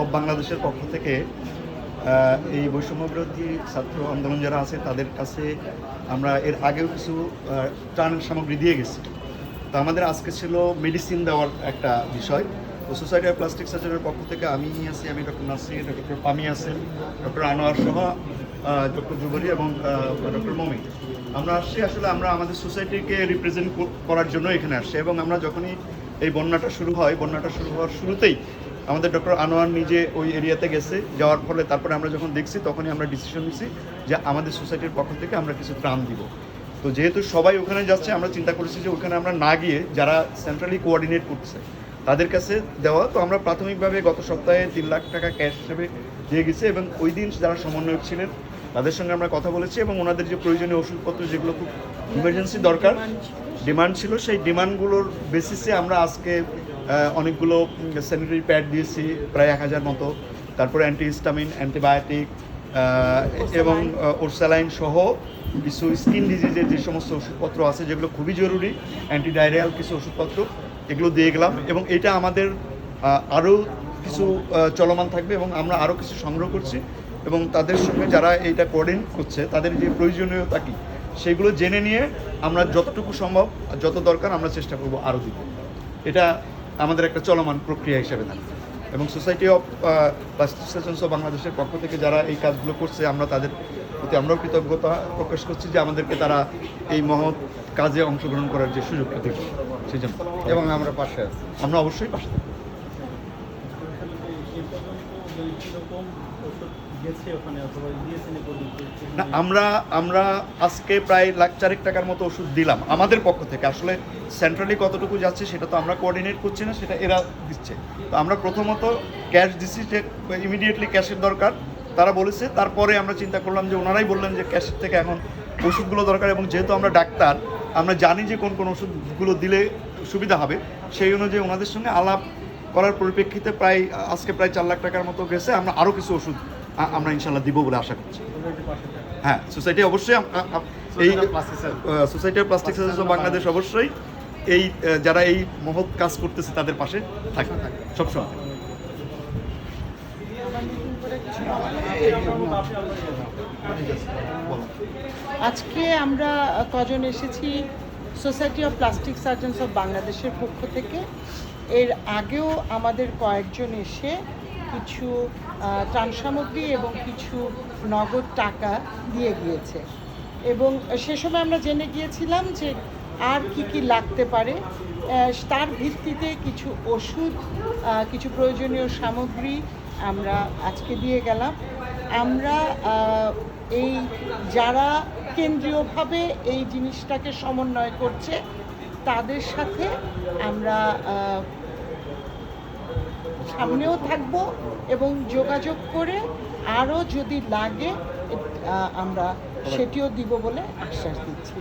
Of বাংলাদেশের পক্ষ থেকে এই বৈষম্য বিরোধী ছাত্র আন্দোলন যারা আছে, তাদের কাছে আমরা এর আগেও কিছু ত্রাণ সামগ্রী দিয়ে গেছি। তো আমাদের আজকে ছিল মেডিসিন দেওয়ার একটা বিষয়। তো সোসাইটি অফ প্লাস্টিক সার্জনের পক্ষ থেকে আমি আছি, আমি ডক্টর নাসির ডক্টর পামি আছেন ডক্টর আনোয়ার সহ ডক্টর জুবরি এবং ডক্টর মমি আমরা আসছি আসলে আমরা আমাদের সোসাইটিকে রিপ্রেজেন্ট করার জন্য এখানে আসছি এবং আমরা যখনই এই বন্যাটা শুরু হয়, বন্যাটা শুরু হওয়ার শুরুতেই আমাদের ডক্টর আনোয়ার নিজে ওই এরিয়াতে গেছে, যাওয়ার ফলে তারপরে আমরা যখন দেখছি তখনই আমরা ডিসিশন নিছি যে আমাদের সোসাইটির পক্ষ থেকে আমরা কিছু ত্রাণ দিব। তো যেহেতু সবাই ওখানে যাচ্ছে, আমরা চিন্তা করেছি যে ওখানে আমরা না গিয়ে যারা সেন্ট্রালি কোঅর্ডিনেট করছে তাদের কাছে দেওয়া, তো আমরা প্রাথমিকভাবে গত সপ্তাহে তিন লাখ টাকা ক্যাশ হিসেবে দিয়ে গেছি এবং ওই দিন যারা সমন্বয়ক ছিলেন, তাদের সঙ্গে আমরা কথা বলেছি এবং ওনাদের যে প্রয়োজনীয় ওষুধপত্র যেগুলো খুব ইমার্জেন্সি দরকার ডিমান্ড ছিল, সেই ডিমান্ডগুলোর বেসিসে আমরা আজকে অনেকগুলো স্যানিটারি প্যাড দিয়েছি, প্রায় এক হাজার মতো। তারপরে অ্যান্টিহিস্টামিন অ্যান্টিবায়োটিক এবং ওরস্যালাইন সহ কিছু স্কিন ডিজিজের যে সমস্ত ওষুধপত্র আছে, যেগুলো খুবই জরুরি অ্যান্টিডায়রিয়াল কিছু ওষুধপত্র, এগুলো দিয়ে গেলাম। এবং এটা আমাদের আরও কিছু চলমান থাকবে এবং আমরা আরও কিছু সংগ্রহ করছি। এবং তাদের সঙ্গে যারা এইটা কোঅর্ডিনেট করছে, তাদের যে প্রয়োজনীয়তা কী, সেগুলো জেনে নিয়ে আমরা যতটুকু সম্ভব, যত দরকার আমরা চেষ্টা করব আরও দিতে। এটা আমাদের একটা চলমান প্রক্রিয়া হিসেবে থাকবে এবং সোসাইটি অফ সার্জনস অফ বাংলাদেশের পক্ষ থেকে যারা এই কাজগুলো করছে আমরা তাদের প্রতি আমরাও কৃতজ্ঞতা প্রকাশ করছি যে আমাদেরকে তারা এই মহৎ কাজে অংশগ্রহণ করার যে সুযোগটা দেবে সেই জন্য। এবং আমরা পাশে আছি। আমরা অবশ্যই পাশে থাকব। না, আমরা আমরা আজকে প্রায় লাখ চারেক টাকার মতো ওষুধ দিলাম আমাদের পক্ষ থেকে। আসলে সেন্ট্রালি কতটুকু যাচ্ছে সেটা তো আমরা কোঅর্ডিনেট করছি না, সেটা এরা দিচ্ছে। তো আমরা প্রথমত ক্যাশ দিচ্ছি, যে ইমিডিয়েটলি ক্যাশের দরকার। তারা বলেছে, তারপরে আমরা চিন্তা করলাম যে ওনারাই বললেন যে ক্যাশের থেকে এখন ওষুধগুলো দরকার এবং যেহেতু আমরা ডাক্তার, আমরা জানি যে কোন কোন ওষুধগুলো দিলে সুবিধা হবে। সেই অনুযায়ী ওনাদের সঙ্গে আলাপ করার পরিপ্রেক্ষিতে প্রায়, আজকে প্রায় চার লাখ টাকার মতো গেছে। আমরা আরও কিছু ওষুধ আমরা ইনশাল্লাহ দিব বলে আশা করছি। হ্যাঁ সোসাইটি অবশ্যই এই সোসাইটি অফ প্লাস্টিক বাংলাদেশ অবশ্যই এই যারা এই মহৎ কাজ করতেছে তাদের পাশে থাকে সবসময় আজকে আমরা কজন এসেছি? Society of plastic surgeons of বাংলাদেশের পক্ষ থেকে। এর আগেও আমাদের কয়েকজন এসে কিছু ত্রাণ সামগ্রী এবং কিছু নগদ টাকা দিয়ে গিয়েছে। এবং সে সময় আমরা জেনে গিয়েছিলাম যে আর কি কি লাগতে পারে। তার ভিত্তিতে কিছু ওষুধ কিছু প্রয়োজনীয় সামগ্রী আমরা আজকে দিয়ে গেলাম। আমরা এই যারা কেন্দ্রীয়ভাবে এই জিনিসটাকে সমন্বয় করছে, তাদের সাথে আমরা সামনেও থাকব এবং যোগাযোগ করে আরও যদি লাগে আমরা সেটিও দিব বলে আশ্বাস দিচ্ছি।